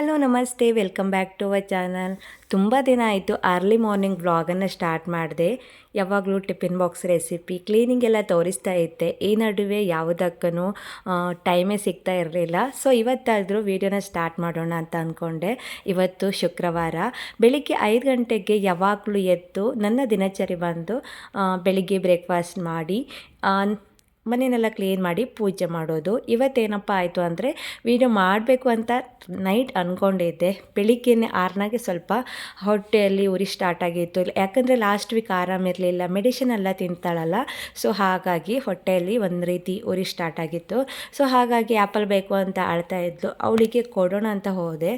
Hello ನಮಸ್ತೆ. Welcome back to our channel ತುಂಬ ದಿನ ಆಯಿತು. ಅರ್ಲಿ ಮಾರ್ನಿಂಗ್ ಬ್ಲಾಗನ್ನು ಸ್ಟಾರ್ಟ್ ಮಾಡಿದೆ. ಯಾವಾಗಲೂ ಟಿಫಿನ್ ಬಾಕ್ಸ್ ರೆಸಿಪಿ ಕ್ಲೀನಿಂಗ್ ಎಲ್ಲ ತೋರಿಸ್ತಾ ಇತ್ತೆ ಈ ನಡುವೆ ಯಾವುದಕ್ಕೂ ಟೈಮೇ ಸಿಗ್ತಾ ಇರಲಿಲ್ಲ. ಸೊ ಇವತ್ತಾದರೂ ವೀಡಿಯೋನ ಸ್ಟಾರ್ಟ್ ಮಾಡೋಣ ಅಂತ ಅಂದ್ಕೊಂಡೆ ಇವತ್ತು ಶುಕ್ರವಾರ. ಬೆಳಿಗ್ಗೆ ಐದು ಗಂಟೆಗೆ ಯಾವಾಗಲೂ ಎದ್ದು ನನ್ನ ದಿನಚರಿ ಬಂದು ಬೆಳಿಗ್ಗೆ ಬ್ರೇಕ್ಫಾಸ್ಟ್ ಮಾಡಿ ಆ, ಮನೆಯನ್ನೆಲ್ಲ ಕ್ಲೀನ್ ಮಾಡಿ ಪೂಜೆ ಮಾಡೋದು. ಇವತ್ತೇನಪ್ಪ ಆಯಿತು ಅಂದರೆ ವೀಡಿಯೋ ಮಾಡಬೇಕು ಅಂತ ನೈಟ್ ಅಂದ್ಕೊಂಡಿದ್ದೆ ಬೆಳಿಗ್ಗೆನೆ ಆರ್ನಾಗೆ ಸ್ವಲ್ಪ ಹೊಟ್ಟೆಯಲ್ಲಿ ಉರಿ ಸ್ಟಾರ್ಟ್ ಆಗಿತ್ತು. ಯಾಕಂದರೆ ಲಾಸ್ಟ್ ವೀಕ್ ಆರಾಮಿರಲಿಲ್ಲ ಮೆಡಿಸಿನ್ ಎಲ್ಲ ತಿಂತಾಳಲ್ಲ. ಸೊ ಹಾಗಾಗಿ ಹೊಟ್ಟೆಯಲ್ಲಿ ಒಂದು ರೀತಿ ಉರಿ ಸ್ಟಾರ್ಟ್ ಆಗಿತ್ತು. ಸೊ ಹಾಗಾಗಿ ಆ್ಯಪಲ್ ಬೇಕು ಅಂತ ಆಳ್ತಾ ಇದ್ಲು. ಅವಳಿಗೆ ಕೊಡೋಣ ಅಂತ ಹೋದೆ.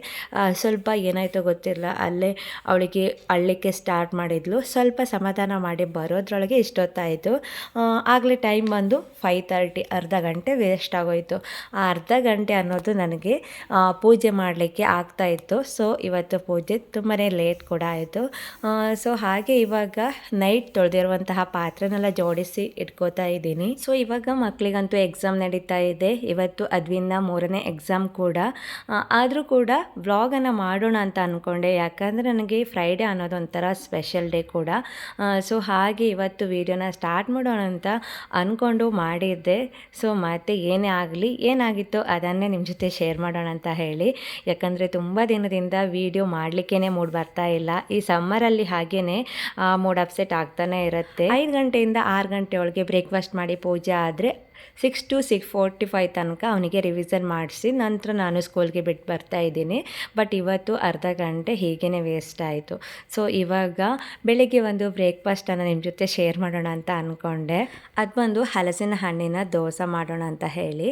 ಸ್ವಲ್ಪ ಏನಾಯಿತು ಗೊತ್ತಿಲ್ಲ. ಅಲ್ಲೇ ಅವಳಿಗೆ ಅಳ್ಳಿಕ್ಕೆ ಸ್ಟಾರ್ಟ್ ಮಾಡಿದ್ಲು. ಸ್ವಲ್ಪ ಸಮಾಧಾನ ಮಾಡಿ ಬರೋದ್ರೊಳಗೆ ಇಷ್ಟೊತ್ತಾಯಿತು. ಆಗಲೇ ಟೈಮ್ ಬಂದು ಫೈ ತರ್ಟಿ ಅರ್ಧ ಗಂಟೆ ವೇಸ್ಟ್ ಆಗೋಯಿತು. ಆ ಅರ್ಧ ಗಂಟೆ ಅನ್ನೋದು ನನಗೆ ಪೂಜೆ ಮಾಡಲಿಕ್ಕೆ ಆಗ್ತಾ ಇತ್ತು. ಸೊ ಇವತ್ತು ಪೂಜೆ ತುಂಬಾ ಲೇಟ್ ಕೂಡ ಆಯಿತು. ಸೊ ಹಾಗೆ ಇವಾಗ ನೈಟ್ ತೊಳೆದಿರುವಂತಹ ಪಾತ್ರೆನೆಲ್ಲ ಜೋಡಿಸಿ ಇಟ್ಕೋತಾ ಇದ್ದೀನಿ. ಸೊ ಇವಾಗ ಮಕ್ಕಳಿಗಂತೂ ಎಕ್ಸಾಮ್ ನಡೀತಾ ಇದೆ. ಇವತ್ತು ಅದ್ವಿನ ಮೂರನೇ ಎಕ್ಸಾಮ್ ಕೂಡ. ಆದರೂ ಕೂಡ ವ್ಲಾಗನ್ನು ಮಾಡೋಣ ಅಂತ ಅಂದ್ಕೊಂಡೆ ಯಾಕಂದರೆ ನನಗೆ ಫ್ರೈಡೇ ಅನ್ನೋದು ಒಂಥರ ಸ್ಪೆಷಲ್ ಡೇ ಕೂಡ. ಸೊ ಹಾಗೆ ಇವತ್ತು ವೀಡಿಯೋನ ಸ್ಟಾರ್ಟ್ ಮಾಡೋಣ ಅಂತ ಅಂದ್ಕೊಂಡು ಮಾಡಿದ್ದೆ. ಸೊ ಮತ್ತೆ ಏನೇ ಆಗಲಿ, ಏನಾಗಿತ್ತು ಅದನ್ನೇ ನಿಮ್ಮ ಜೊತೆ ಶೇರ್ ಮಾಡೋಣ ಅಂತ ಹೇಳಿ. ಯಾಕಂದರೆ ತುಂಬ ದಿನದಿಂದ ವೀಡಿಯೋ ಮಾಡಲಿಕ್ಕೇ ಮೂಡ್ ಬರ್ತಾ ಇಲ್ಲ. ಈ ಸಮ್ಮರಲ್ಲಿ ಹಾಗೇ ಮೂಡ್ ಅಪ್ಸೆಟ್ ಆಗ್ತಾನೆ ಇರುತ್ತೆ. ಐದು ಗಂಟೆಯಿಂದ ಆರು ಗಂಟೆ ಒಳಗೆ ಬ್ರೇಕ್ಫಾಸ್ಟ್ ಮಾಡಿ ಪೂಜೆ ಆದರೆ six to six forty five ತನಕ ಅವನಿಗೆ ರಿವಿಸನ್ ಮಾಡಿಸಿ ನಂತರ ನಾನು ಸ್ಕೂಲ್ಗೆ ಬಿಟ್ಟು ಬರ್ತಾ ಇದ್ದೀನಿ. ಬಟ್ ಇವತ್ತು ಅರ್ಧ ಗಂಟೆ ಹೀಗೇ ವೇಸ್ಟ್ ಆಯಿತು. ಸೊ ಇವಾಗ ಬೆಳಿಗ್ಗೆ ಒಂದು ಬ್ರೇಕ್ಫಾಸ್ಟನ್ನು ನಿಮ್ಮ ಜೊತೆ ಶೇರ್ ಮಾಡೋಣ ಅಂತ ಅಂದ್ಕೊಂಡೆ ಅದು ಬಂದು ಹಲಸಿನ ಹಣ್ಣಿನ ದೋಸೆ ಮಾಡೋಣ ಅಂತ ಹೇಳಿ.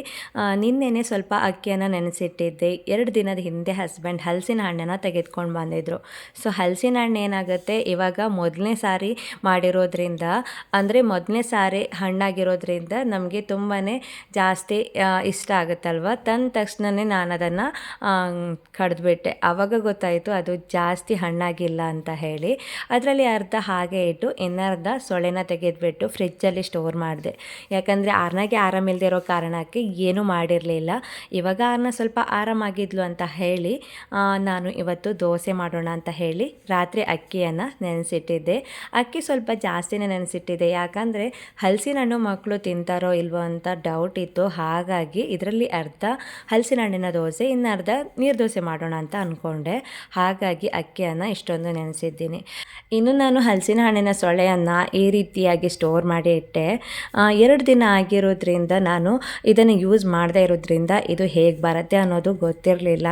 ನಿನ್ನೆನೆ ಸ್ವಲ್ಪ ಅಕ್ಕಿಯನ್ನು ನೆನೆಸಿಟ್ಟಿದ್ದೆ. ಎರಡು ದಿನದ ಹಿಂದೆ ಹಸ್ಬೆಂಡ್ ಹಲಸಿನ ಹಣ್ಣನ್ನು ತೆಗೆದುಕೊಂಡು ಬಂದಿದ್ರು. ಸೊ ಹಲಸಿನ ಹಣ್ಣು ಏನಾಗುತ್ತೆ? ಇವಾಗ ಮೊದಲನೇ ಸಾರಿ ಮಾಡಿರೋದ್ರಿಂದ, ಅಂದರೆ ಮೊದಲನೇ ಸಾರಿ ಹಣ್ಣಾಗಿರೋದ್ರಿಂದ ನಮಗೆ ತುಂಬಾ ಜಾಸ್ತಿ ಆ, ಇಷ್ಟ ಆಗುತ್ತಲ್ವ? ತಂದ ತಕ್ಷಣವೇ ನಾನು ಅದನ್ನು ಕಡ್ದುಬಿಟ್ಟೆ. ಆವಾಗ ಗೊತ್ತಾಯಿತು ಅದು ಜಾಸ್ತಿ ಹಣ್ಣಾಗಿಲ್ಲ ಅಂತ ಹೇಳಿ. ಅದರಲ್ಲಿ ಅರ್ಧ ಹಾಗೆ ಇಟ್ಟು ಇನ್ನರ್ಧ ಸೊಳೆನ ತೆಗೆದುಬಿಟ್ಟು ಫ್ರಿಜ್ಜಲ್ಲಿ ಸ್ಟೋರ್ ಮಾಡಿದೆ. ಯಾಕಂದರೆ ಆರ್ನಾಗೆ ಆರಾಮಿಲ್ಲದೆ ಇರೋ ಕಾರಣಕ್ಕೆ ಏನೂ ಮಾಡಿರಲಿಲ್ಲ. ಇವಾಗ ಆರ್ನ ಸ್ವಲ್ಪ ಆರಾಮಾಗಿದ್ಲು ಅಂತ ಹೇಳಿ ನಾನು ಇವತ್ತು ದೋಸೆ ಮಾಡೋಣ ಅಂತ ಹೇಳಿ ರಾತ್ರಿ ಅಕ್ಕಿಯನ್ನು ನೆನೆಸಿಟ್ಟಿದ್ದೆ. ಅಕ್ಕಿ ಸ್ವಲ್ಪ ಜಾಸ್ತಿನೇ ನೆನೆಸಿಟ್ಟಿದ್ದೆ ಯಾಕಂದರೆ ಹಲಸಿನ ಹಣ್ಣು ಮಕ್ಕಳು ತಿಂತಾರೋ ಇಲ್ವೋ ಅಂತ ಡೌಟ್ ಇತ್ತು. ಹಾಗಾಗಿ ಇದರಲ್ಲಿ ಅರ್ಧ ಹಲಸಿನ ಹಣ್ಣಿನ ದೋಸೆ, ಇನ್ನು ಅರ್ಧ ನೀರು ದೋಸೆ ಮಾಡೋಣ ಅಂತ ಅಂದ್ಕೊಂಡೆ ಹಾಗಾಗಿ ಅಕ್ಕಿಯನ್ನು ಇಷ್ಟೊಂದು ನೆನೆಸಿದ್ದೀನಿ. ಇನ್ನು ನಾನು ಹಲಸಿನ ಹಣ್ಣಿನ ಸೊಳೆಯನ್ನು ಈ ರೀತಿಯಾಗಿ ಸ್ಟೋರ್ ಮಾಡಿ ಇಟ್ಟೆ. ಎರಡು ದಿನ ಆಗಿರೋದ್ರಿಂದ ನಾನು ಇದನ್ನು ಯೂಸ್ ಮಾಡದೇ ಇರೋದ್ರಿಂದ ಇದು ಹೇಗೆ ಬರುತ್ತೆ ಅನ್ನೋದು ಗೊತ್ತಿರಲಿಲ್ಲ.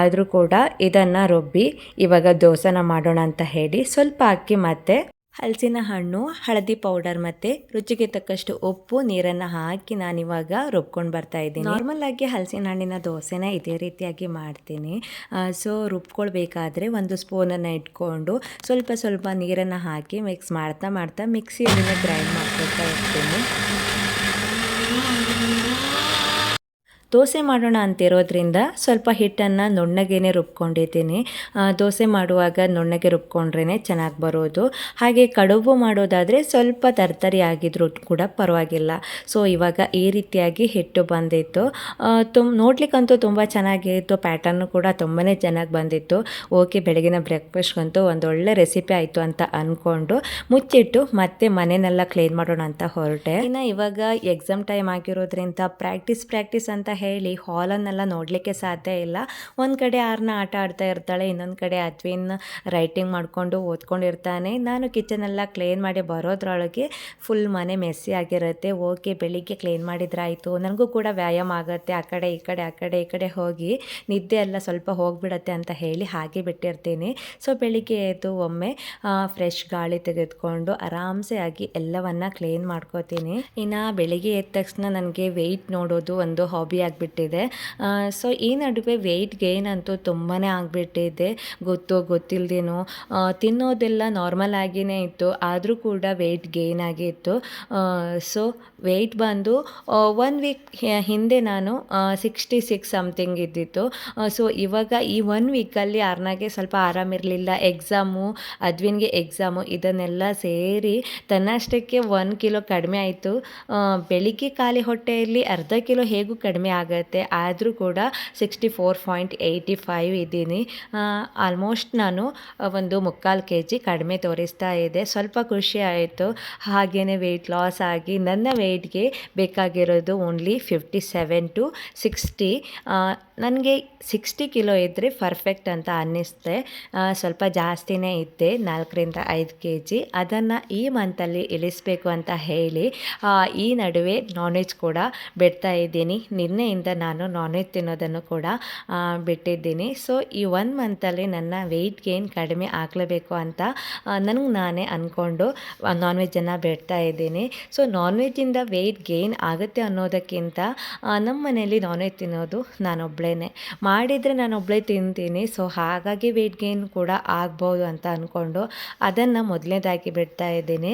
ಆದರೂ ಕೂಡ ಇದನ್ನು ರುಬ್ಬಿ ಇವಾಗ ದೋಸೆನ ಮಾಡೋಣ ಅಂತ ಹೇಳಿ ಸ್ವಲ್ಪ ಅಕ್ಕಿ ಮತ್ತು ಹಲಸಿನ ಹಣ್ಣು, ಹಳದಿ ಪೌಡರ್ ಮತ್ತು ರುಚಿಗೆ ತಕ್ಕಷ್ಟು ಉಪ್ಪು, ನೀರನ್ನು ಹಾಕಿ ನಾನಿವಾಗ ರುಬ್ಕೊಂಡು ಬರ್ತಾ ಇದ್ದೀನಿ. ನಾರ್ಮಲ್ ಆಗಿ ಹಲಸಿನ ಹಣ್ಣಿನ ದೋಸೆನ ಇದೇ ರೀತಿಯಾಗಿ ಮಾಡ್ತೀನಿ. ಸೊ ರುಬ್ಕೊಳ್ಬೇಕಾದ್ರೆ ಒಂದು ಸ್ಪೂನನ್ನು ಇಟ್ಕೊಂಡು ಸ್ವಲ್ಪ ಸ್ವಲ್ಪ ನೀರನ್ನು ಹಾಕಿ ಮಿಕ್ಸ್ ಮಾಡ್ತಾ ಮಾಡ್ತಾ ಮಿಕ್ಸಿಯಲ್ಲಿ ಗ್ರೈಂಡ್ ಮಾಡ್ಕೊಳ್ತಾ ಇರ್ತೀನಿ. ದೋಸೆ ಮಾಡೋಣ ಅಂತಿರೋದ್ರಿಂದ ಸ್ವಲ್ಪ ಹಿಟ್ಟನ್ನು ನುಣ್ಣಗೇನೆ ರುಬ್ಕೊಂಡಿದ್ದೀನಿ. ದೋಸೆ ಮಾಡುವಾಗ ನುಣ್ಣಗೆ ರುಬ್ಕೊಂಡ್ರೇ ಚೆನ್ನಾಗಿ ಬರೋದು. ಹಾಗೆ ಕಡುಬು ಮಾಡೋದಾದರೆ ಸ್ವಲ್ಪ ತರ್ತರಿ ಆಗಿದ್ರು ಕೂಡ ಪರವಾಗಿಲ್ಲ. ಸೊ, ಇವಾಗ ಈ ರೀತಿಯಾಗಿ ಹಿಟ್ಟು ಬಂದಿತ್ತು. ತುಂಬ ನೋಡ್ಲಿಕ್ಕಂತೂ ತುಂಬ ಚೆನ್ನಾಗಿತ್ತು. ಪ್ಯಾಟರ್ನು ಕೂಡ ತುಂಬಾ ಚೆನ್ನಾಗಿ ಬಂದಿತ್ತು. ಓಕೆ ಬೆಳಗಿನ ಬ್ರೇಕ್ಫಾಸ್ಟ್ಗಂತೂ ಒಂದೊಳ್ಳೆ ರೆಸಿಪಿ ಆಯಿತು ಅಂತ ಅಂದ್ಕೊಂಡು ಮುಚ್ಚಿಟ್ಟು ಮತ್ತೆ ಮನೆಯನ್ನೆಲ್ಲ ಕ್ಲೀನ್ ಮಾಡೋಣ ಅಂತ ಹೊರಟೆ. ಇನ್ನು ಇವಾಗ ಎಕ್ಸಾಮ್ ಟೈಮ್ ಆಗಿರೋದ್ರಿಂದ ಪ್ರಾಕ್ಟೀಸ್ ಪ್ರಾಕ್ಟೀಸ್ ಅಂತ ಹೇಳಿ ಹಾಲನ್ನೆಲ್ಲ ನೋಡಲಿಕ್ಕೆ ಸಾಧ್ಯ ಇಲ್ಲ. ಒಂದು ಕಡೆ ಆರ್ನ ಆಟ ಆಡ್ತಾ ಇರ್ತಾಳೆ, ಇನ್ನೊಂದು ಕಡೆ ಅತ್ವಿನ ರೈಟಿಂಗ್ ಮಾಡಿಕೊಂಡು ಓದ್ಕೊಂಡಿರ್ತಾನೆ. ನಾನು ಕಿಚನೆಲ್ಲ ಕ್ಲೀನ್ ಮಾಡಿ ಬರೋದ್ರೊಳಗೆ ಫುಲ್ ಮನೆ ಮೆಸ್ಸಿ ಆಗಿರುತ್ತೆ. ಓಕೆ, ಬೆಳಿಗ್ಗೆ ಕ್ಲೀನ್ ಮಾಡಿದ್ರಾಯಿತು. ನನಗೂ ಕೂಡ ವ್ಯಾಯಾಮ ಆಗುತ್ತೆ. ಆ ಕಡೆ, ಈ ಕಡೆ, ಆ ಕಡೆ, ಈ ಕಡೆ ಹೋಗಿ ನಿದ್ದೆ ಎಲ್ಲ ಸ್ವಲ್ಪ ಹೋಗಿಬಿಡತ್ತೆ ಅಂತ ಹೇಳಿ ಹಾಗೆ ಬಿಟ್ಟಿರ್ತೀನಿ. ಸೊ ಬೆಳಿಗ್ಗೆ ಎದ್ದು ಒಮ್ಮೆ ಫ್ರೆಶ್ ಗಾಳಿ ತೆಗೆದುಕೊಂಡು ಆರಾಮ್ಸೆ ಆಗಿ ಎಲ್ಲವನ್ನ ಕ್ಲೀನ್ ಮಾಡ್ಕೋತೀನಿ. ಇನ್ನು ಬೆಳಿಗ್ಗೆ ಎದ್ದ ತಕ್ಷಣ ನನಗೆ ವೆಯ್ಟ್ ನೋಡೋದು ಒಂದು ಹಾಬಿ ಆಗಿಬಿಟ್ಟಿದೆ. ಸೊ ಈ ನಡುವೆ ವೆಯ್ಟ್ ಗೇನ್ ಅಂತೂ ತುಂಬಾ ಆಗಿಬಿಟ್ಟಿದೆ. ಗೊತ್ತು ಗೊತ್ತಿಲ್ಲದೇನೋ ತಿನ್ನೋದೆಲ್ಲ ನಾರ್ಮಲ್ ಆಗಿಯೇ ಇತ್ತು, ಆದರೂ ಕೂಡ ವೆಯ್ಟ್ ಗೇನ್ ಆಗಿತ್ತು ಸೊ ವೆಯ್ಟ್ ಬಂದು ಒನ್ ವೀಕ್ ಹಿಂದೆ ನಾನು ಸಿಕ್ಸ್ಟಿ ಸಿಕ್ಸ್ ಸಮಥಿಂಗ್ ಇದ್ದಿತ್ತು. ಸೊ ಇವಾಗ ಈ ಒನ್ ವೀಕಲ್ಲಿ ಅರ್ನಾಗೆ ಸ್ವಲ್ಪ ಆರಾಮಿರಲಿಲ್ಲ ಎಕ್ಸಾಮು ಅದ್ವಿನ್ಗೆ ಎಕ್ಸಾಮು ಇದನ್ನೆಲ್ಲ ಸೇರಿ ತನ್ನಷ್ಟಕ್ಕೆ ಒನ್ ಕಿಲೋ ಕಡಿಮೆ ಆಯಿತು. ಬೆಳಿಗ್ಗೆ ಖಾಲಿ ಹೊಟ್ಟೆಯಲ್ಲಿ ಅರ್ಧ ಕಿಲೋ ಹೇಗೂ ಕಡಿಮೆ ಆಗುತ್ತೆ. ಆದರೂ ಕೂಡ sixty four point eighty five ಇದ್ದೀನಿ ಆಲ್ಮೋಸ್ಟ್ ನಾನು ಒಂದು ಮುಕ್ಕಾಲು ಕೆ ಜಿ ಕಡಿಮೆ ತೋರಿಸ್ತಾ ಇದೆ. ಸ್ವಲ್ಪ ಖುಷಿ ಆಯಿತು. ಹಾಗೆಯೇ ವೆಯ್ಟ್ ಲಾಸ್ ಆಗಿ ನನ್ನ ವೆಯ್ಟ್ಗೆ ಬೇಕಾಗಿರೋದು only fifty seven to sixty ನನಗೆ ಸಿಕ್ಸ್ಟಿ ಕಿಲೋ ಇದ್ದರೆ ಪರ್ಫೆಕ್ಟ್ ಅಂತ ಅನ್ನಿಸ್ತೆ. ಸ್ವಲ್ಪ ಜಾಸ್ತಿನೇ ಇದ್ದೆ, ನಾಲ್ಕರಿಂದ ಐದು ಕೆ ಜಿ ಅದನ್ನು ಈ ಮಂತಲ್ಲಿ ಇಳಿಸಬೇಕು ಅಂತ ಹೇಳಿ ಈ ನಡುವೆ ನಾನ್ ವೆಜ್ ಕೂಡ ಬಿಡ್ತಾ ಇದ್ದೀನಿ. ನಿನ್ನೆಯಿಂದ ನಾನು ನಾನ್ ವೆಜ್ ತಿನ್ನೋದನ್ನು ಕೂಡ ಬಿಟ್ಟಿದ್ದೀನಿ. ಸೊ ಈ ಒನ್ ಮಂತಲ್ಲಿ ನನ್ನ ವೆಯ್ಟ್ ಗೇನ್ ಕಡಿಮೆ ಆಗಲೇಬೇಕು ಅಂತ ನನಗೆ ನಾನೇ ಅಂದ್ಕೊಂಡು ನಾನ್ ವೆಜ್ಜನ್ನು ಬಿಡ್ತಾ ಇದ್ದೀನಿ. ಸೊ ನಾನ್ ವೆಜ್ಜಿಂದ ವೆಯ್ಟ್ ಗೇನ್ ಆಗುತ್ತೆ ಅನ್ನೋದಕ್ಕಿಂತ ನಮ್ಮ ಮನೆಯಲ್ಲಿ ನಾನ್ ವೆಜ್ ತಿನ್ನೋದು ನಾನೊಬ್ಳೇ ಮಾಡಿದರೆ ನಾನೊಬ್ಬಳೇ ತಿಂತೀನಿ. ಸೊ ಹಾಗಾಗಿ ವೆಯ್ಟ್ ಗೇನ್ ಕೂಡ ಆಗ್ಬೋದು ಅಂತ ಅಂದ್ಕೊಂಡು ಅದನ್ನು ಮೊದಲನೇದಾಗಿ ಬಿಡ್ತಾ ಇದ್ದೀನಿ.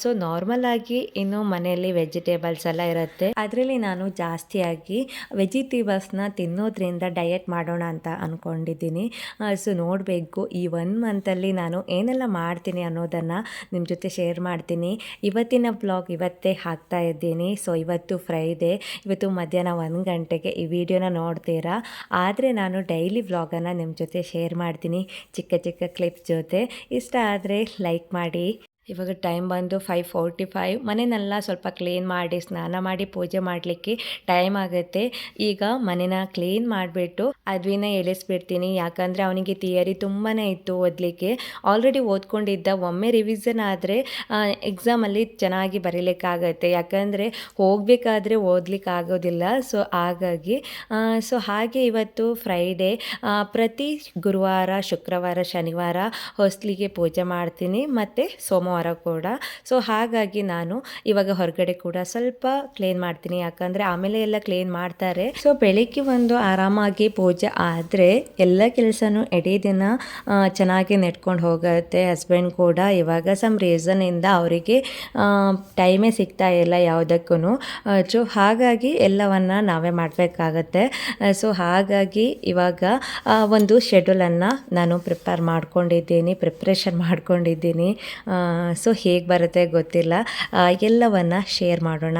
ಸೊ ನಾರ್ಮಲ್ ಆಗಿ ಇನ್ನು ಮನೆಯಲ್ಲಿ ವೆಜಿಟೇಬಲ್ಸ್ ಎಲ್ಲ ಇರುತ್ತೆ. ಅದರಲ್ಲಿ ನಾನು ಜಾಸ್ತಿಯಾಗಿ ವೆಜಿಟೇಬಲ್ಸ್ನ ತಿನ್ನೋದ್ರಿಂದ ಡಯಟ್ ಮಾಡೋಣ ಅಂತ ಅಂದ್ಕೊಂಡಿದ್ದೀನಿ ಸೊ ನೋಡಬೇಕು. ಈ ಒನ್ ಮಂತಲ್ಲಿ ನಾನು ಏನೆಲ್ಲ ಮಾಡ್ತೀನಿ ಅನ್ನೋದನ್ನು ನಿಮ್ಮ ಜೊತೆ ಶೇರ್ ಮಾಡ್ತೀನಿ. ಇವತ್ತಿನ ಬ್ಲಾಗ್ ಇವತ್ತೇ ಹಾಕ್ತಾ ಇದ್ದೀನಿ. ಸೊ ಇವತ್ತು ಫ್ರೈಡೇ ಇವತ್ತು ಮಧ್ಯಾಹ್ನ ಒಂದು ಗಂಟೆಗೆ ಈ ವಿಡಿಯೋನ ನೋಡ್ತೀರಾ ಆದರೆ ನಾನು ಡೈಲಿ ವ್ಲಾಗನ್ನು ನಿಮ್ಮ ಜೊತೆ ಶೇರ್ ಮಾಡ್ತೀನಿ ಚಿಕ್ಕ ಚಿಕ್ಕ ಕ್ಲಿಪ್ಸ್ ಜೊತೆ. ಇಷ್ಟ ಆದರೆ ಲೈಕ್ ಮಾಡಿ. ಇವಾಗ ಟೈಮ್ ಬಂದು ಫೈವ್ ಫೋರ್ಟಿ ಫೈವ್ ಮನೆನೆಲ್ಲ ಸ್ವಲ್ಪ ಕ್ಲೀನ್ ಮಾಡಿ, ಸ್ನಾನ ಮಾಡಿ, ಪೂಜೆ ಮಾಡಲಿಕ್ಕೆ ಟೈಮ್ ಆಗುತ್ತೆ. ಈಗ ಮನೆನ ಕ್ಲೀನ್ ಮಾಡಿಬಿಟ್ಟು ಅದ್ವಿನ ಎಳಿಸ್ಬಿಡ್ತೀನಿ. ಯಾಕಂದರೆ ಅವನಿಗೆ ಥಿಯರಿ ತುಂಬಾ ಇತ್ತು ಓದಲಿಕ್ಕೆ. ಆಲ್ರೆಡಿ ಓದ್ಕೊಂಡಿದ್ದ, ಒಮ್ಮೆ ರಿವಿಸನ್ ಆದರೆ ಎಕ್ಸಾಮಲ್ಲಿ ಚೆನ್ನಾಗಿ ಬರೀಲಿಕ್ಕಾಗತ್ತೆ. ಯಾಕಂದರೆ ಹೋಗಬೇಕಾದ್ರೆ ಓದ್ಲಿಕ್ಕೆ ಆಗೋದಿಲ್ಲ ಸೊ ಹಾಗಾಗಿ ಸೊ ಹಾಗೆ ಇವತ್ತು ಫ್ರೈಡೇ ಪ್ರತಿ ಗುರುವಾರ, ಶುಕ್ರವಾರ, ಶನಿವಾರ ಹೊಸ್ಲಿಗೆ ಪೂಜೆ ಮಾಡ್ತೀನಿ. ಮತ್ತು ಸೋಮವಾರ ಕೂಡ. ಸೊ ಹಾಗಾಗಿ ನಾನು ಇವಾಗ ಹೊರಗಡೆ ಕೂಡ ಸ್ವಲ್ಪ ಕ್ಲೀನ್ ಮಾಡ್ತೀನಿ. ಯಾಕಂದರೆ ಆಮೇಲೆ ಎಲ್ಲ ಕ್ಲೀನ್ ಮಾಡ್ತಾರೆ. ಸೊ ಬೆಳಿಗ್ಗೆ ಒಂದು ಆರಾಮಾಗಿ ಪೂಜೆ ಆದರೆ ಎಲ್ಲ ಕೆಲಸನೂ ಎಡೀ ದಿನ ಚೆನ್ನಾಗಿ ನೆಟ್ಕೊಂಡು ಹೋಗುತ್ತೆ. ಹಸ್ಬೆಂಡ್ ಕೂಡ ಇವಾಗ ಸಮ್ ರೀಸನಿಂದ ಅವರಿಗೆ ಟೈಮೇ ಸಿಗ್ತಾ ಇಲ್ಲ ಯಾವುದಕ್ಕೂ ಸೊ ಹಾಗಾಗಿ ಎಲ್ಲವನ್ನ ನಾವೇ ಮಾಡಬೇಕಾಗತ್ತೆ. ಸೊ ಹಾಗಾಗಿ ಇವಾಗ ಒಂದು ಶೆಡ್ಯೂಲನ್ನು ನಾನು ಪ್ರಿಪೇರ್ ಮಾಡ್ಕೊಂಡಿದ್ದೀನಿ ಪ್ರಿಪ್ರೇಷನ್ ಮಾಡ್ಕೊಂಡಿದ್ದೀನಿ. ಸೊ ಹೇಗೆ ಬರುತ್ತೆ ಗೊತ್ತಿಲ್ಲ. ಎಲ್ಲವನ್ನ ಶೇರ್ ಮಾಡೋಣ.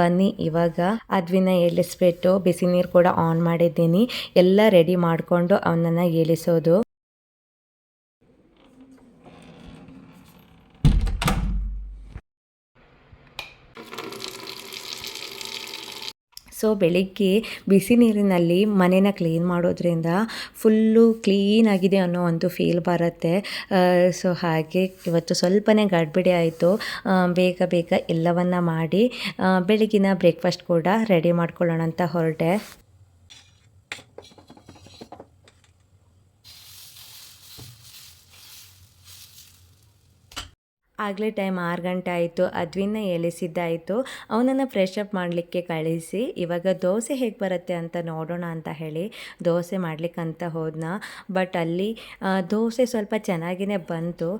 ಬನ್ನಿ, ಇವಾಗ ಅದ್ವಿನ ಏಳಿಸ್ಬಿಟ್ಟು ಬಿಸಿ ನೀರು ಕೂಡ ಆನ್ ಮಾಡಿದ್ದೀನಿ. ಎಲ್ಲ ರೆಡಿ ಮಾಡಿಕೊಂಡು ಅವನನ್ನು ಏಳಿಸೋದು ಸೊ ಬೆಳಿಗ್ಗೆ ಬಿಸಿ ನೀರಿನಲ್ಲಿ ಮನೇನ ಕ್ಲೀನ್ ಮಾಡೋದ್ರಿಂದ ಫುಲ್ಲು ಕ್ಲೀನಾಗಿದೆ ಅನ್ನೋ ಒಂದು ಫೀಲ್ ಬರುತ್ತೆ. ಸೊ ಹಾಗೆ ಇವತ್ತು ಸ್ವಲ್ಪನೇ ಗಡ್ಬಿಡಿ ಆಯಿತು. ಬೇಗ ಬೇಗ ಎಲ್ಲವನ್ನ ಮಾಡಿ ಬೆಳಗಿನ ಬ್ರೇಕ್ಫಾಸ್ಟ್ ಕೂಡ ರೆಡಿ ಮಾಡ್ಕೊಳ್ಳೋಣ ಅಂತ ಹೊರಟೆ. ಆಗಲೇ ಟೈಮ್ ಆರು ಗಂಟೆ ಆಯಿತು ಅದ್ವಿನ ಎಳಿಸಿದ್ದಾಯಿತು. ಅವನನ್ನು ಫ್ರೆಶ್ ಅಪ್ ಮಾಡಲಿಕ್ಕೆ ಕಳಿಸಿ, ಇವಾಗ ದೋಸೆ ಹೇಗೆ ಬರುತ್ತೆ ಅಂತ ನೋಡೋಣ ಅಂತ ಹೇಳಿ ದೋಸೆ ಮಾಡಲಿಕ್ಕಂತ ಹೋದ್ನ. ಬಟ್ ಅಲ್ಲಿ ದೋಸೆ ಸ್ವಲ್ಪ ಚೆನ್ನಾಗಿಯೇ ಬಂತು.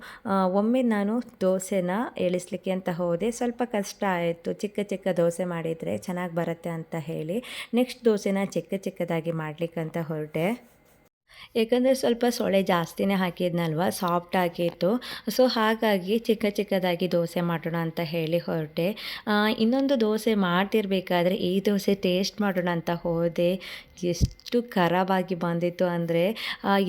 ಒಮ್ಮೆ ನಾನು ದೋಸೆನ ಎಳಿಸ್ಲಿಕ್ಕೆ ಅಂತ ಹೋದೆ. ಸ್ವಲ್ಪ ಕಷ್ಟ ಆಯಿತು. ಚಿಕ್ಕ ಚಿಕ್ಕ ದೋಸೆ ಮಾಡಿದರೆ ಚೆನ್ನಾಗಿ ಬರುತ್ತೆ ಅಂತ ಹೇಳಿ ನೆಕ್ಸ್ಟ್ ದೋಸೆನ ಚಿಕ್ಕ ಚಿಕ್ಕದಾಗಿ ಮಾಡಲಿಕ್ಕಂತ ಹೊರಟೆ. ಏಕೆಂದರೆ ಸ್ವಲ್ಪ ಸೊಳೆ ಜಾಸ್ತಿನೇ ಹಾಕಿದ್ನಲ್ವ ಸಾಫ್ಟ್ ಆಗಿತ್ತು. ಸೊ ಹಾಗಾಗಿ ಚಿಕ್ಕ ಚಿಕ್ಕದಾಗಿ ದೋಸೆ ಮಾಡೋಣ ಅಂತ ಹೇಳಿ ಹೊರಟೆ. ಇನ್ನೊಂದು ದೋಸೆ ಮಾಡ್ತಿರ್ಬೇಕಾದ್ರೆ ಈ ದೋಸೆ ಟೇಸ್ಟ್ ಮಾಡೋಣ ಅಂತ ಹೋದೆ. ಎಷ್ಟು ಖರಾಬಾಗಿ ಬಂದಿತ್ತು ಅಂದರೆ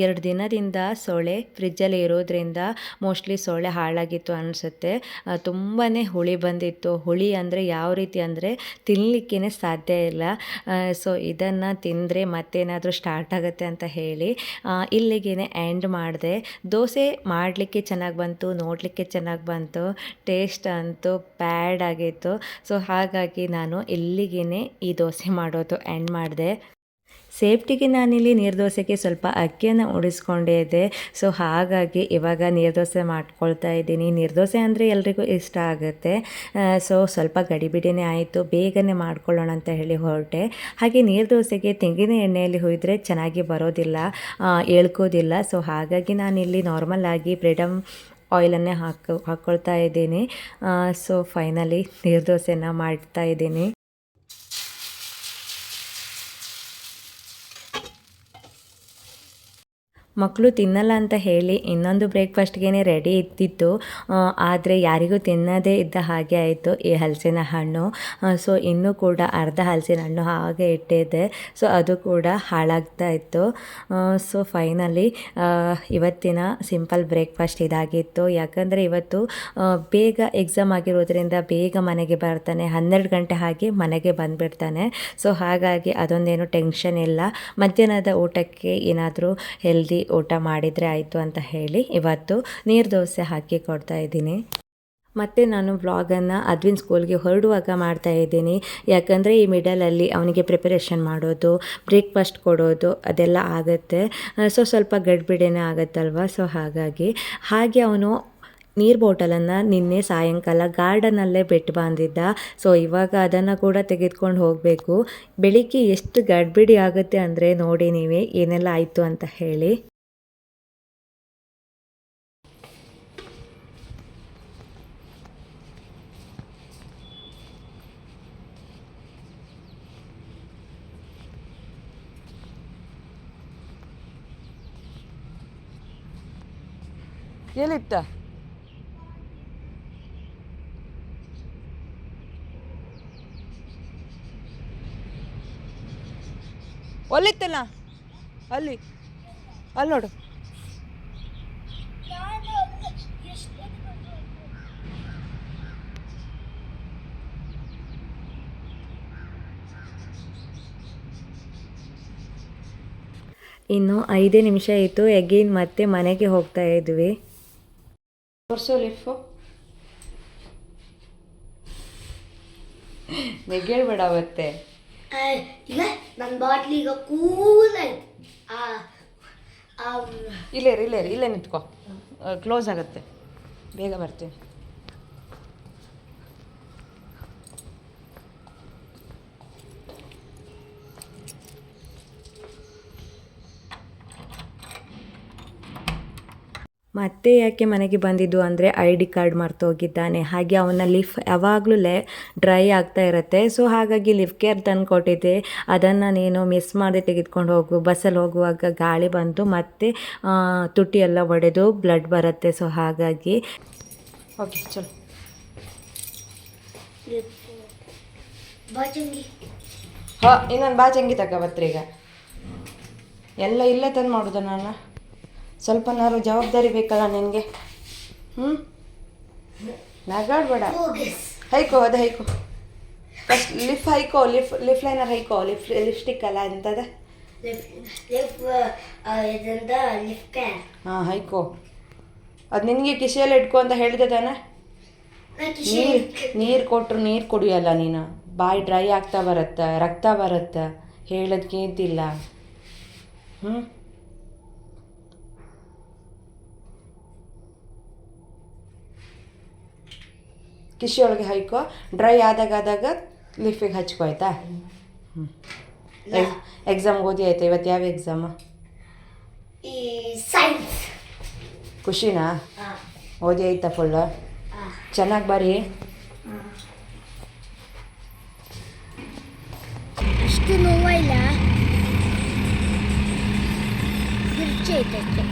ಎರಡು ದಿನದಿಂದ ಸೊಳೆ ಫ್ರಿಜ್ಜಲ್ಲಿ ಇರೋದ್ರಿಂದ ಮೋಸ್ಟ್ಲಿ ಸೊಳ್ಳೆ ಹಾಳಾಗಿತ್ತು ಅನಿಸುತ್ತೆ. ತುಂಬಾ ಹುಳಿ ಬಂದಿತ್ತು. ಹುಳಿ ಅಂದರೆ ಯಾವ ರೀತಿ ಅಂದರೆ ತಿನ್ನಲಿಕ್ಕೇ ಸಾಧ್ಯ ಇಲ್ಲ. ಸೊ ಇದನ್ನು ತಿಂದರೆ ಮತ್ತೇನಾದರೂ ಸ್ಟಾರ್ಟ್ ಆಗುತ್ತೆ ಅಂತ ಹೇಳಿ ಇಲ್ಲಿಗೆ ಎಂಡ್ ಮಾಡಿದೆ. ದೋಸೆ ಮಾಡಲಿಕ್ಕೆ ಚೆನ್ನಾಗಿ ಬಂತು, ನೋಡಲಿಕ್ಕೆ ಚೆನ್ನಾಗಿ ಬಂತು ಟೇಸ್ಟ್ ಅಂತೂ ಬ್ಯಾಡ್ ಆಗಿತ್ತು. ಸೊ ಹಾಗಾಗಿ ನಾನು ಇಲ್ಲಿಗೇ ಈ ದೋಸೆ ಮಾಡೋದು ಎಂಡ್ ಮಾಡಿದೆ. ಸೇಫ್ಟಿಗೆ ನಾನಿಲ್ಲಿ ನೀರು ದೋಸೆಗೆ ಸ್ವಲ್ಪ ಅಕ್ಕಿಯನ್ನು ಇದೆ ಸೊ ಹಾಗಾಗಿ ಇವಾಗ ನೀರು ದೋಸೆ ಮಾಡ್ಕೊಳ್ತಾ ಇದ್ದೀನಿ. ನೀರು ದೋಸೆ ಅಂದರೆ ಎಲ್ರಿಗೂ ಇಷ್ಟ ಆಗುತ್ತೆ. ಸೊ ಸ್ವಲ್ಪ ಗಡಿಬಿಡಿನೇ ಆಯಿತು. ಬೇಗನೆ ಮಾಡ್ಕೊಳ್ಳೋಣ ಅಂತ ಹೇಳಿ ಹೊರಟೆ. ಹಾಗೆ ನೀರು ದೋಸೆಗೆ ತೆಂಗಿನ ಎಣ್ಣೆಯಲ್ಲಿ ಹುಯ್ದರೆ ಚೆನ್ನಾಗಿ ಬರೋದಿಲ್ಲ ಏಳ್ಕೋದಿಲ್ಲ. ಸೊ ಹಾಗಾಗಿ ನಾನಿಲ್ಲಿ ನಾರ್ಮಲ್ ಆಗಿ ಬ್ರೆಡಮ್ ಆಯಿಲನ್ನೇ ಹಾಕಿ ಹಾಕ್ಕೊಳ್ತಾ ಇದ್ದೀನಿ. ಸೊ ಫೈನಲಿ ನೀರು ದೋಸೆನ ಮಾಡ್ತಾ ಇದ್ದೀನಿ. ಮಕ್ಕಳು ತಿನ್ನಲ್ಲ ಅಂತ ಹೇಳಿ ಇನ್ನೊಂದು ಬ್ರೇಕ್ಫಾಸ್ಟ್ಗೆ ರೆಡಿ ಇದ್ದಿತ್ತು. ಆದರೆ ಯಾರಿಗೂ ತಿನ್ನದೇ ಇದ್ದ ಹಾಗೆ ಆಯಿತು ಈ ಹಲಸಿನ ಹಣ್ಣು. ಸೊ ಇನ್ನೂ ಕೂಡ ಅರ್ಧ ಹಲಸಿನ ಹಣ್ಣು ಹಾಗೆ ಇಟ್ಟಿದ್ದೆ. ಸೊ ಅದು ಕೂಡ ಹಾಳಾಗ್ತಾ ಇತ್ತು. ಸೊ ಫೈನಲಿ ಇವತ್ತಿನ ಸಿಂಪಲ್ ಬ್ರೇಕ್ಫಾಸ್ಟ್ ಇದಾಗಿತ್ತು. ಯಾಕಂದರೆ ಇವತ್ತು ಬೇಗ ಎಕ್ಸಾಮ್ ಆಗಿರೋದ್ರಿಂದ ಬೇಗ ಮನೆಗೆ ಬರ್ತಾನೆ. ಹನ್ನೆರಡು ಗಂಟೆ ಹಾಗೆ ಮನೆಗೆ ಬಂದುಬಿಡ್ತಾನೆ. ಸೊ ಹಾಗಾಗಿ ಅದೊಂದೇನು ಟೆನ್ಷನ್ ಇಲ್ಲ. ಮಧ್ಯಾಹ್ನದ ಊಟಕ್ಕೆ ಏನಾದರೂ ಹೆಲ್ದಿ ಊಟ ಮಾಡಿದರೆ ಆಯಿತು ಅಂತ ಹೇಳಿ ಇವತ್ತು ನೀರು ದೋಸೆ ಹಾಕಿ ಕೊಡ್ತಾ ಇದ್ದೀನಿ. ಮತ್ತು ನಾನು ವ್ಲಾಗನ್ನು ಅದ್ವಿನ್ ಸ್ಕೂಲ್ಗೆ ಹೊರಡುವಾಗ ಮಾಡ್ತಾ ಇದ್ದೀನಿ. ಯಾಕಂದರೆ ಈ ಮಿಡಲಲ್ಲಿ ಅವನಿಗೆ ಪ್ರಿಪರೇಷನ್ ಮಾಡೋದು ಬ್ರೇಕ್ಫಾಸ್ಟ್ ಕೊಡೋದು ಅದೆಲ್ಲ ಆಗುತ್ತೆ. ಸೊ ಸ್ವಲ್ಪ ಗಡ್ಬಿಡೇನೆ ಆಗುತ್ತಲ್ವ? ಸೊ ಹಾಗಾಗಿ ಹಾಗೆ ಅವನು ನೀರು ಬಾಟಲನ್ನು ನಿನ್ನೆ ಸಾಯಂಕಾಲ ಗಾರ್ಡನಲ್ಲೇ ಬಿಟ್ಟು ಬಂದಿದ್ದ. ಸೊ ಇವಾಗ ಅದನ್ನು ಕೂಡ ತೆಗೆದುಕೊಂಡು ಹೋಗಬೇಕು. ಬೆಳಿಗ್ಗೆ ಎಷ್ಟು ಗಡ್ಬಿಡಿ ಆಗುತ್ತೆ ಅಂದರೆ ನೋಡಿ ನೀವೇ ಏನೆಲ್ಲ ಆಯಿತು ಅಂತ ಹೇಳಿ. ಎಲ್ಲಿತ್ತ ಒಲ್ಲಿತ್ತಲ್ಲ? ಅಲ್ಲಿ. ಅಲ್ಲಿ ನೋಡು. ಇನ್ನು ಐದೇ ನಿಮಿಷ ಇತ್ತು ಎಗೇನ್ ಮತ್ತೆ ಮನೆಗೆ ಹೋಗ್ತಾ ಇದ್ವಿ. ತೋರ್ಸು ಲಿಫು ನೆಗೇಳ್ಬೇಡ ಅವತ್ತೆ ಇಲ್ಲ ಈಗ ನನ್ನ ಬಾಟ್ಲಿ ಈಗ ಕೂಲ್ ಆಯ್ತು. ಇಲ್ಲೇ ಇಲ್ಲೇ ಇಲ್ಲೇ ನಿಂತ್ಕೋ. ಕ್ಲೋಸ್ ಆಗುತ್ತೆ. ಬೇಗ ಬರ್ತೀನಿ. ಮತ್ತೆ ಯಾಕೆ ಮನೆಗೆ ಬಂದಿದ್ದು ಅಂದರೆ ಐ ಡಿ ಕಾರ್ಡ್ ಮರ್ತೋಗಿದ್ದಾನೆ ಹಾಗೆ ಅವನ ಲಿಫ್ ಯಾವಾಗಲೂ ಲೇ ಡ್ರೈ ಆಗ್ತಾ ಇರುತ್ತೆ. ಸೊ ಹಾಗಾಗಿ ಲಿಫ್ ಕೇರ್ ತಂದು ಕೊಟ್ಟಿದ್ದೆ. ಅದನ್ನು ನೀನು ಮಿಸ್ ಮಾಡಿ ತೆಗೆದುಕೊಂಡು ಹೋಗು ಬಸ್ಸಲ್ಲಿ ಹೋಗುವಾಗ ಗಾಳಿ ಬಂತು. ಮತ್ತೆ ತುಟ್ಟಿ ತುಟಿ ಎಲ್ಲ ಒಡೆದು ಬ್ಲಡ್ ಬರುತ್ತೆ. ಸೊ ಹಾಗಾಗಿ ಓಕೆ ಚಲೋ. ಬಾಚಂಗಿ ಹಾಂ ಇನ್ನೊಂದು ಬಾಚಂಗಿ ತಗೋಬತ್ರಿ ಈಗ ಎಲ್ಲ ಇಲ್ಲೇ ತಂದು ಮಾಡೋದು ನಾನು? ಸ್ವಲ್ಪನಾರು ಜವಾಬ್ದಾರಿ ಬೇಕಲ್ಲ ನಿನಗೆ? ಹ್ಞೂ ನಗಾಡ್ಬೇಡ. ಹೈಕೋ, ಅದು ಹೈಕೋ. ಫಸ್ಟ್ ಲಿಫ್ ಹೈಕೋ ಲಿಫ್ ಲಿಫ್ ಲೈನರ್ ಹೈಕೋ ಲಿಫ್ ಲಿಪ್ಸ್ಟಿಕ್ ಅಲ್ಲ ಎಂಥದ ಹಾಂ, ಹೈಕೋ. ಅದು ನಿನಗೆ ಕಿಸೆಯಲ್ಲಿ ಇಟ್ಕೋ ಅಂತ ಹೇಳಿದೆ ತಾನೆ? ನೀರು ನೀರು ಕೊಟ್ಟರು ನೀರು ಕುಡಿಯಲ್ಲ ನೀನು. ಬಾಯಿ ಡ್ರೈ ಆಗ್ತಾ ಬರುತ್ತೆ, ರಕ್ತ ಬರುತ್ತೆ. ಹೇಳೋದು ಕೇಂತಿಲ್ಲ ಹ್ಞೂ ಕಿಶೆ ಒಳಗೆ ಹಾಯ್ಕೊ ಡ್ರೈ ಆದಾಗ ಆದಾಗ ಲಿಫಿಗೆ ಹಚ್ಕೊ ಆಯ್ತಾ ಹ್ಞೂ ಎಕ್ಸಾಮ್ಗೆ ಓದಿ ಆಯ್ತಾ? ಇವತ್ತು ಯಾವ ಎಕ್ಸಾಮ ಈ ಸೈನ್ಸ್ ಖುಷಿನಾ? ಓದಿ ಆಯ್ತಾ ಫುಲ್ಲು ಚೆನ್ನಾಗಿ ಬರೀ? ಅಷ್ಟು ನೋವಿಲ್ಲ ಮಿರ್ಚಿ ಐತೈತೆ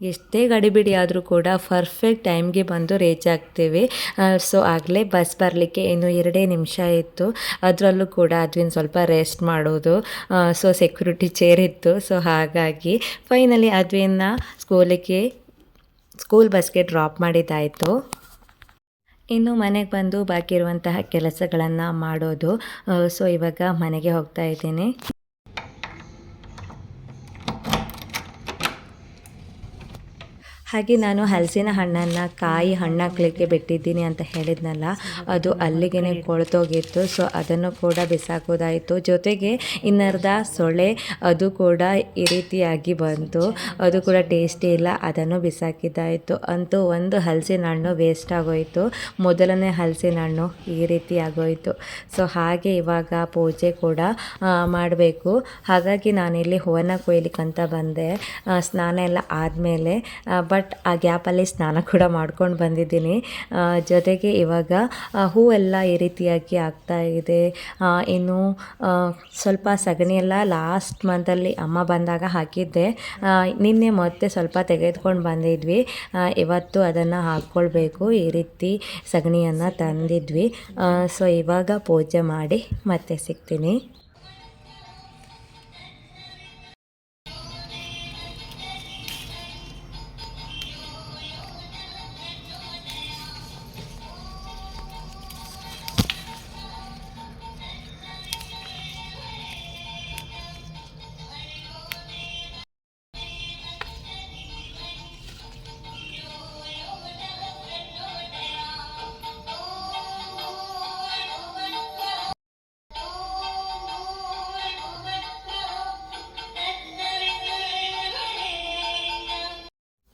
ಎಷ್ಟೇ ಗಡಿಬಿಡಿ ಆದರೂ ಕೂಡ ಪರ್ಫೆಕ್ಟ್ ಟೈಮ್ಗೆ ಬಂದು ರೀಚ್ ಆಗ್ತೀವಿ. ಸೊ ಆಗಲೇ ಬಸ್ ಬರಲಿಕ್ಕೆ ಇನ್ನು ಎರಡೇ ನಿಮಿಷ ಇತ್ತು. ಅದರಲ್ಲೂ ಕೂಡ ಅದ್ವಿನ ಸ್ವಲ್ಪ ರೆಸ್ಟ್ ಮಾಡೋದು ಸೊ ಸೆಕ್ಯೂರಿಟಿ ಚೇರ್ ಇತ್ತು. ಸೊ ಹಾಗಾಗಿ ಫೈನಲಿ ಅದ್ವಿನ ಸ್ಕೂಲಿಗೆ ಸ್ಕೂಲ್ ಬಸ್ಗೆ ಡ್ರಾಪ್ ಮಾಡಿದ್ದಾಯಿತು. ಇನ್ನು ಮನೆಗೆ ಬಂದು ಬಾಕಿ ಇರುವಂತಹ ಕೆಲಸಗಳನ್ನು ಮಾಡೋದು ಸೊ ಇವಾಗ ಮನೆಗೆ ಹೋಗ್ತಾ ಇದ್ದೀನಿ. ಹಾಗೆ ನಾನು ಹಲಸಿನ ಹಣ್ಣನ್ನು ಕಾಯಿ ಹಣ್ಣಾಕ್ಲಿಕ್ಕೆ ಬಿಟ್ಟಿದ್ದೀನಿ ಅಂತ ಹೇಳಿದ್ನಲ್ಲ, ಅದು ಅಲ್ಲಿಗೆ ಕೊಳ್ತೋಗಿತ್ತು. ಸೊ ಅದನ್ನು ಕೂಡ ಬಿಸಾಕೋದಾಯಿತು. ಜೊತೆಗೆ ಇನ್ನರ್ಧ ಸೊಳ್ಳೆ, ಅದು ಕೂಡ ಈ ರೀತಿಯಾಗಿ ಬಂತು. ಅದು ಕೂಡ ಟೇಸ್ಟಿ ಇಲ್ಲ, ಅದನ್ನು ಬಿಸಾಕಿದ್ದಾಯಿತು. ಅಂತೂ ಒಂದು ಹಲಸಿನ ಹಣ್ಣು ವೇಸ್ಟ್ ಆಗೋಯಿತು. ಮೊದಲನೇ ಹಲಸಿನ ಹಣ್ಣು ಈ ರೀತಿ ಆಗೋಯಿತು. ಸೊ ಹಾಗೆ ಇವಾಗ ಪೂಜೆ ಕೂಡ ಮಾಡಬೇಕು. ಹಾಗಾಗಿ ನಾನಿಲ್ಲಿ ಹೂವನ್ನ ಕೊಯ್ಲಿಕ್ಕಂತ ಬಂದೆ. ಸ್ನಾನ ಎಲ್ಲ ಆದಮೇಲೆ ಬಟ್ ಬಟ್ ಆ ಗ್ಯಾಪಲ್ಲಿ ಸ್ನಾನ ಕೂಡ ಮಾಡ್ಕೊಂಡು ಬಂದಿದ್ದೀನಿ. ಜೊತೆಗೆ ಇವಾಗ ಹೂವೆಲ್ಲ ಈ ರೀತಿಯಾಗಿ ಆಗ್ತಾ ಇದೆ. ಇನ್ನು ಸ್ವಲ್ಪ ಸಗಣಿ ಎಲ್ಲ ಲಾಸ್ಟ್ ಮಂತಲ್ಲಿ ಅಮ್ಮ ಬಂದಾಗ ಹಾಕಿದ್ದೆ. ನಿನ್ನೆ ಮತ್ತೆ ಸ್ವಲ್ಪ ತೆಗೆದುಕೊಂಡು ಬಂದಿದ್ವಿ. ಇವತ್ತು ಅದನ್ನು ಹಾಕ್ಕೊಳ್ಬೇಕು. ಈ ರೀತಿ ಸಗಣಿಯನ್ನು ತಂದಿದ್ವಿ. ಸೊ ಇವಾಗ ಪೂಜೆ ಮಾಡಿ ಮತ್ತೆ ಸಿಗ್ತೀನಿ.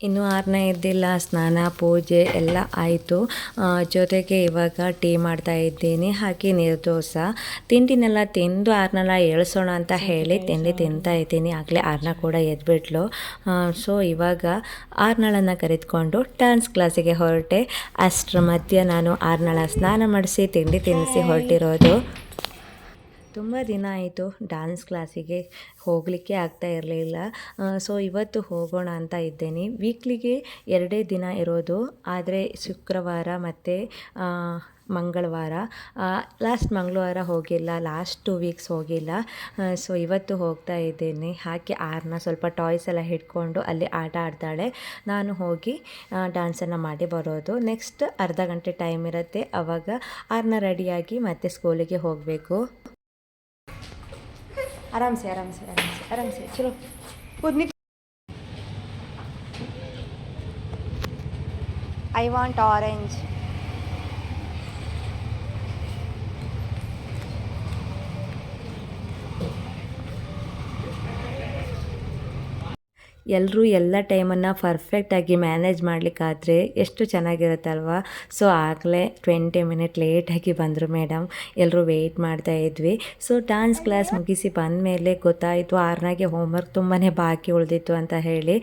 ಇನ್ನೂ ಆರನೇ ಇದ್ದಿಲ್ಲ ಸ್ನಾನ ಪೂಜೆ ಎಲ್ಲ ಆಯಿತು. ಜೊತೆಗೆ ಇವಾಗ ಟೀ ಮಾಡ್ತಾ ಇದ್ದೀನಿ ಹಾಗೆ ನಿರ್ದೋಸ ತಿಂಡಿನೆಲ್ಲ ತಿಂದು ಆರನೆಲ್ಲ ಏಳ್ಸೋಣ ಅಂತ ಹೇಳಿ ತಿಂಡಿ ತಿಂತಾ ಇದ್ದೀನಿ. ಆಗಲೇ ಆರನ ಕೂಡ ಎದ್ಬಿಟ್ಲು. ಸೊ ಇವಾಗ ಆರ್ನಳನ್ನು ಕರೆದುಕೊಂಡು ಡ್ಯಾನ್ಸ್ ಕ್ಲಾಸಿಗೆ ಹೊರಟೆ. ಅಷ್ಟರ ಮಧ್ಯೆ ನಾನು ಆರ್ನಳ ಸ್ನಾನ ಮಾಡಿಸಿ ತಿಂಡಿ ತಿನ್ನಿಸಿ ಹೊರಟಿರೋದು. ತುಂಬ ದಿನ ಆಯಿತು ಡ್ಯಾನ್ಸ್ ಕ್ಲಾಸಿಗೆ ಹೋಗಲಿಕ್ಕೆ ಆಗ್ತಾ ಇರಲಿಲ್ಲ. ಸೊ ಇವತ್ತು ಹೋಗೋಣ ಅಂತ ಇದ್ದೇನೆ. ವೀಕ್ಲಿಗೆ ಎರಡೇ ದಿನ ಇರೋದು, ಆದರೆ ಶುಕ್ರವಾರ ಮತ್ತು ಮಂಗಳವಾರ. ಲಾಸ್ಟ್ ಮಂಗಳವಾರ ಹೋಗಿಲ್ಲ ಲಾಸ್ಟ್ ಟು ವೀಕ್ಸ್ ಹೋಗಿಲ್ಲ. ಸೊ ಇವತ್ತು ಹೋಗ್ತಾ ಇದ್ದೇನೆ. ಹಾಕಿ ಆರ್ನ ಸ್ವಲ್ಪ ಟಾಯ್ಸ್ ಎಲ್ಲ ಹಿಡ್ಕೊಂಡು ಅಲ್ಲಿ ಆಟ ಆಡ್ತಾಳೆ. ನಾನು ಹೋಗಿ ಡ್ಯಾನ್ಸನ್ನು ಮಾಡಿ ಬರೋದು. ನೆಕ್ಸ್ಟ್ ಅರ್ಧ ಗಂಟೆ ಟೈಮ್ ಇರುತ್ತೆ. ಆವಾಗ ಆರ್ನ ರೆಡಿಯಾಗಿ ಮತ್ತೆ ಸ್ಕೂಲಿಗೆ ಹೋಗಬೇಕು. आराम से आराम से आराम से आराम से चलो खुद निक आई वांट ऑरेंज ಎಲ್ಲರೂ ಎಲ್ಲ ಟೈಮನ್ನು ಪರ್ಫೆಕ್ಟಾಗಿ ಮ್ಯಾನೇಜ್ ಮಾಡಲಿಕ್ಕಾದರೆ ಎಷ್ಟು ಚೆನ್ನಾಗಿರುತ್ತಲ್ವ? ಸೊ, ಆಗಲೇ ಟ್ವೆಂಟಿ ಮಿನಿಟ್ ಲೇಟಾಗಿ ಬಂದರು ಮೇಡಮ್. ಎಲ್ಲರೂ ವೆಯ್ಟ್ ಮಾಡ್ತಾ ಇದ್ವಿ. ಸೊ ಡ್ಯಾನ್ಸ್ ಕ್ಲಾಸ್ ಮುಗಿಸಿ ಬಂದ ಮೇಲೆ ಗೊತ್ತಾಯಿತು, ಆರ್ನಾಗೆ ಹೋಮ್ವರ್ಕ್ ತುಂಬಾ ಬಾಕಿ ಉಳಿದಿತ್ತು ಅಂತ ಹೇಳಿ.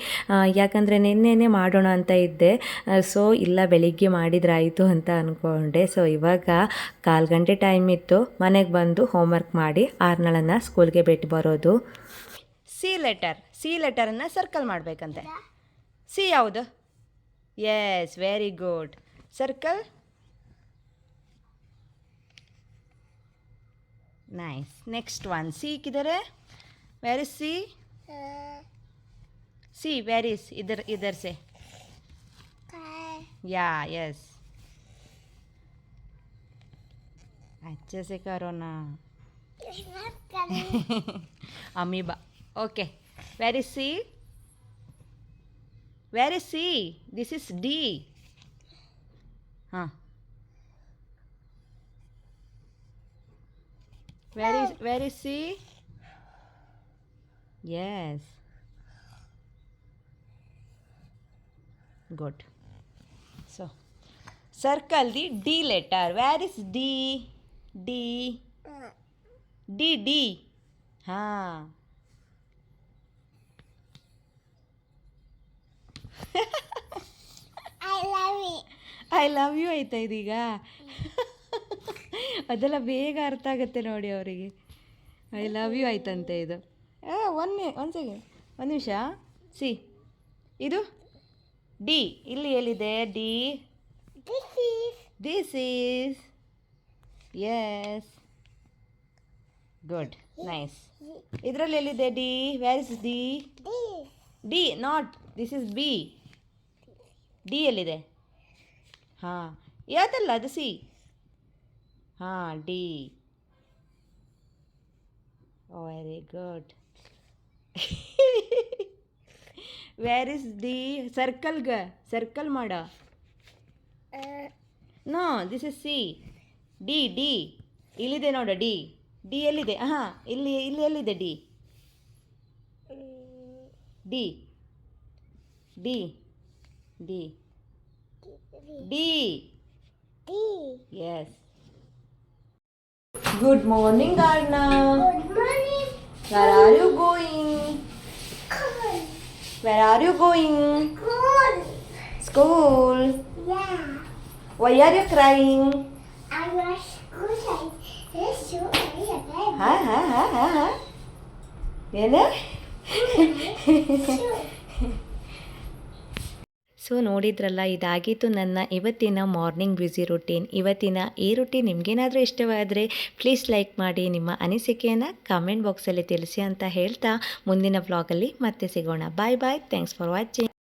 ಯಾಕಂದರೆ ನಿನ್ನೆನೇ ಮಾಡೋಣ ಅಂತ ಇದ್ದೆ. ಸೊ, ಇಲ್ಲ, ಬೆಳಿಗ್ಗೆ ಮಾಡಿದ್ರಾಯಿತು ಅಂತ ಅಂದ್ಕೊಂಡೆ ಸೊ, ಇವಾಗ ಕಾಲು ಗಂಟೆ ಟೈಮ್ ಇತ್ತು. ಮನೆಗೆ ಬಂದು ಹೋಮ್ವರ್ಕ್ ಮಾಡಿ ಆರ್ನಳನ್ನು ಸ್ಕೂಲ್ಗೆ ಬಿಟ್ಟು ಬರೋದು. C letter. ಸಿ ಲೆಟರನ್ನು ಸರ್ಕಲ್ ಮಾಡಬೇಕಂತೆ ಸಿ ಯಾವುದು yes very good circle nice next one C ಕಿದರೆ where is C C where is ಇದರ್ ಇದರ್ ಸೆ या यस अच्छे से करो ना amoeba okay Where is C? Where is C? This is D. Huh. Where is where is C? Yes. Good. So circle the D letter. Where is D? D. Mm. D D. Huh. I love you ಆಯ್ತಾ ಇದೀಗ? ಅದೆಲ್ಲ ಬೇಗ ಅರ್ಥ ಆಗುತ್ತೆ ನೋಡಿ ಅವರಿಗೆ. I love you ಆಯ್ತಂತೆ ಇದು. ಒನ್ ಒನ್ ಸೆಕೆಂಡ್ ಒಂದು ನಿಮಿಷ. ಸಿ. ಇದು? ಡಿ. ಇಲ್ಲಿ ಎಲ್ಲಿದೆ D. This is yes good nice ಇದರಲ್ಲಿ ಎಲ್ಲಿದೆ D? Where is D? D not this is B D ಎಲ್ಲಿದೆ? ಹಾಂ. ಯಾವುದಲ್ಲ? ಅದು ಸಿ. ಹಾಂ D very good where is the ಸರ್ಕಲ್ಗ circle ಮಾಡ. No this is C D D ಇಲ್ಲಿದೆ ನೋಡ ಡಿ ಡಿ ಎಲ್ಲಿದೆ? ಹಾಂ, ಇಲ್ಲಿ ಇಲ್ಲಿ ಎಲ್ಲಿದೆ D D D D D yes good morning ಅಣ್ಣ where are you going where are you going school Yeah. Why are you crying I was good. It's so good. ಹಾ ಹಾ ಹಾ ಹಾ ಹಾ ಏನು ಸೊ ನೋಡಿದ್ರಲ್ಲ, ಇದಾಗಿತ್ತು ನನ್ನ ಇವತ್ತಿನ ಮಾರ್ನಿಂಗ್ ಬ್ಯುಸಿ ರುಟೀನ್ ಇವತ್ತಿನ ಈ ರುಟೀನ್ ನಿಮಗೇನಾದರೂ ಇಷ್ಟವಾದರೆ ಪ್ಲೀಸ್ ಲೈಕ್ ಮಾಡಿ ನಿಮ್ಮ ಅನಿಸಿಕೆಯನ್ನು ಕಾಮೆಂಟ್ ಬಾಕ್ಸಲ್ಲಿ ತಿಳಿಸಿ ಅಂತ ಹೇಳ್ತಾ ಮುಂದಿನ ವ್ಲಾಗಲ್ಲಿ ಮತ್ತೆ ಸಿಗೋಣ. Bye bye thanks for watching